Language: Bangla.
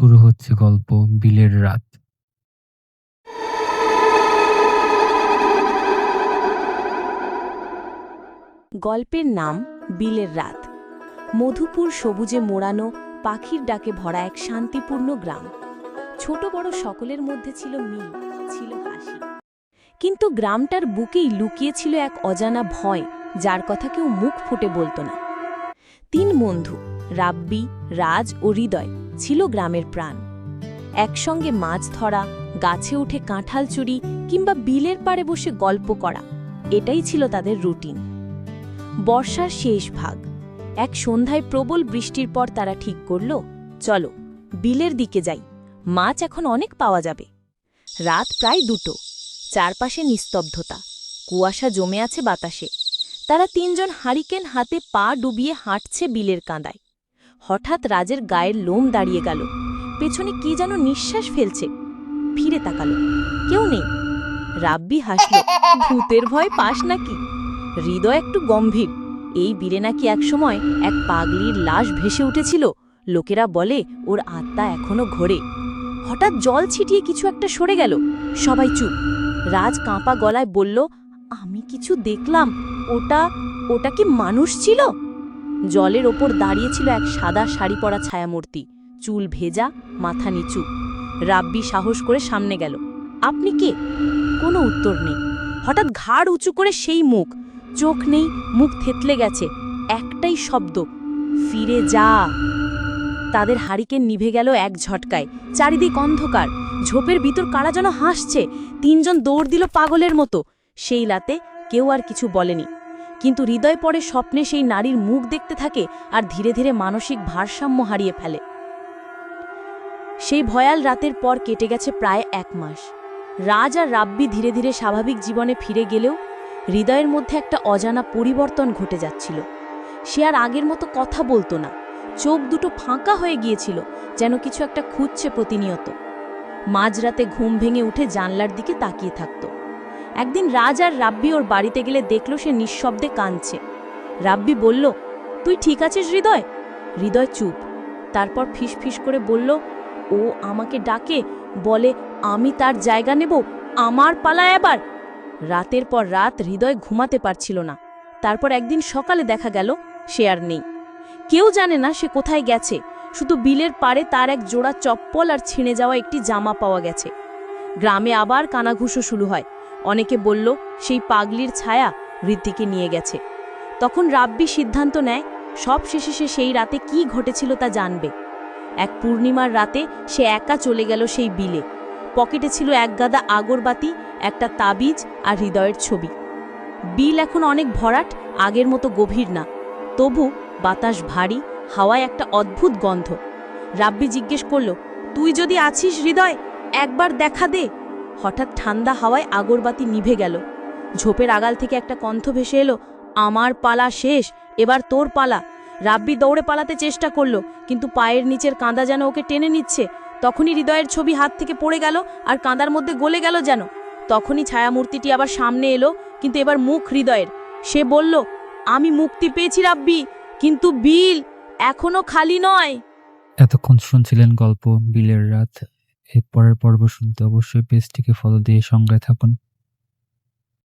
শুরু হচ্ছে গল্প বিলের রাত। গল্পের নাম বিলের রাত। মধুপুর সবুজে মোড়ানো পাখির ডাকে ভরা এক শান্তিপূর্ণ গ্রাম। ছোট বড় সকলের মধ্যে ছিল মিল, ছিল হাসি। কিন্তু গ্রামটার বুকেই লুকিয়ে ছিল এক অজানা ভয়, যার কথা কেউ মুখ ফুটে বলতো না। তিন বন্ধু, রাব্বি, রাজ ও হৃদয়। ছিল গ্রামের প্রাণ। একসঙ্গে মাছ ধরা, গাছে উঠে কাঁঠাল চুরি কিংবা বিলের পাড়ে বসে গল্প করা, এটাই ছিল তাদের রুটিন। বর্ষার শেষ ভাগ। এক সন্ধ্যায় প্রবল বৃষ্টির পর তারা ঠিক করল, চলো, বিলের দিকে যাই, মাছ এখন অনেক পাওয়া যাবে। রাত প্রায় দুটো, চারপাশে নিস্তব্ধতা, কুয়াশা জমে আছে বাতাসে। তারা তিনজন হারিকেন হাতে পা ডুবিয়ে হাঁটছে বিলের কাঁদায়। হঠাৎ রাজের গায়ের লোম দাঁড়িয়ে গেল। পেছনে কি যেন নিঃশ্বাস ফেলছে। ফিরে তাকালো। কেউ নেই। রাব্বি হাসল, ভূতের ভয় পাস নাকি? হৃদয় একটু গম্ভীর। এই বীরে নাকি একসময় এক পাগলির লাশ ভেসে উঠেছিল। লোকেরা বলে, ওর আত্মা এখনও ঘোরে। হঠাৎ জল ছিটিয়ে কিছু একটা সরে গেল। সবাই চুপ। রাজ কাঁপা গলায় বলল, আমি কিছু দেখলাম। ওটা ওটা কি মানুষ ছিল? জলের ওপর দাঁড়িয়েছিল এক সাদা শাড়ি পরা ছায়ামূর্তি, চুল ভেজা, মাথা নিচু। রাব্বি সাহস করে সামনে গেল। আপনি কে? কোনো উত্তর নেই। হঠাৎ ঘাড় উঁচু করে সেই মুখ। চোখ নেই, মুখ থেতলে গেছে। একটাই শব্দ, ফিরে যা। তাদের হারিকেন নিভে গেল এক ঝটকায়। চারিদিক অন্ধকার। ঝোপের ভিতর কারা যেন হাসছে। তিনজন দৌড় দিল পাগলের মতো। সেই লাতে কেউ আর কিছু বলেনি। কিন্তু হৃদয় পরে স্বপ্নে সেই নারীর মুখ দেখতে থাকে আর ধীরে ধীরে মানসিক ভারসাম্য হারিয়ে ফেলে। সেই ভয়াল রাতের পর কেটে গেছে প্রায় এক মাস। রাজ আর রাব্বি ধীরে ধীরে স্বাভাবিক জীবনে ফিরে গেলেও হৃদয়ের মধ্যে একটা অজানা পরিবর্তন ঘটে যাচ্ছিল। সে আর আগের মতো কথা বলতো না। চোখ দুটো ফাঁকা হয়ে গিয়েছিল, যেন কিছু একটা খুঁজছে প্রতিনিয়ত। মাঝরাতে ঘুম ভেঙে উঠে জানলার দিকে তাকিয়ে থাকত। একদিন রাজ আর রাব্বি ওর বাড়িতে গেলে দেখল সে নিঃশব্দে কাঁদছে। রাব্বি বলল, তুই ঠিক আছিস হৃদয়? হৃদয় চুপ। তারপর ফিস ফিস করে বলল, ও আমাকে ডাকে, বলে আমি তার জায়গা নেব, আমার পালা এবার। রাতের পর রাত হৃদয় ঘুমাতে পারছিল না। তারপর একদিন সকালে দেখা গেল, সে আর নেই। কেউ জানে না সে কোথায় গেছে, শুধু বিলের পাড়ে তার এক জোড়া চপ্পল আর ছিঁড়ে যাওয়া একটি জামা পাওয়া গেছে। গ্রামে আবার কানাঘুষো শুরু হয়। অনেকে বলল, সেই পাগলির ছায়া ঋতিকে নিয়ে গেছে। তখন রাব্বি সিদ্ধান্ত নেয়, সব শেষে সে সেই রাতে কি ঘটেছিল তা জানবে। এক পূর্ণিমার রাতে সে একা চলে গেল সেই বিলে। পকেটে ছিল এক গাদা আগরবাতি, একটা তাবিজ আর হৃদয়ের ছবি। বিল এখন অনেক ভরাট, আগের মতো গভীর না। তবু বাতাস ভারী, হাওয়ায় একটা অদ্ভুত গন্ধ। রাব্বি জিজ্ঞেস করল, তুই যদি আছিস হৃদয়, একবার দেখা দে। হঠাৎ ঠান্ডা হাওয়ায় আগরবাতি নিভে গেল। ঝোপের আগাল থেকে একটা কণ্ঠ ভেসে এলো, আমার পালা শেষ, এবার তোর পালা। রাব্বি দৌড়ে পালাতে চেষ্টা করল, কিন্তু পায়ের নিচের কাঁদা যেন ওকে টেনে নিচ্ছে। তখনই হৃদয়ের ছবি হাত থেকে পড়ে গেল আর কাঁদার মধ্যে গলে গেল যেন। তখনই ছায়ামূর্তিটি আবার সামনে এলো, কিন্তু এবার মুখ হৃদয়ের। সে বলল, আমি মুক্তি পেয়েছি রাব্বি, কিন্তু বিল এখনও খালি নয়। এতক্ষণ শুনছিলেন গল্প বিলের রাত। এর পরের পর্ব শুনতে অবশ্যই পেজটিকে ফলো দিয়ে সঙ্গে থাকুন।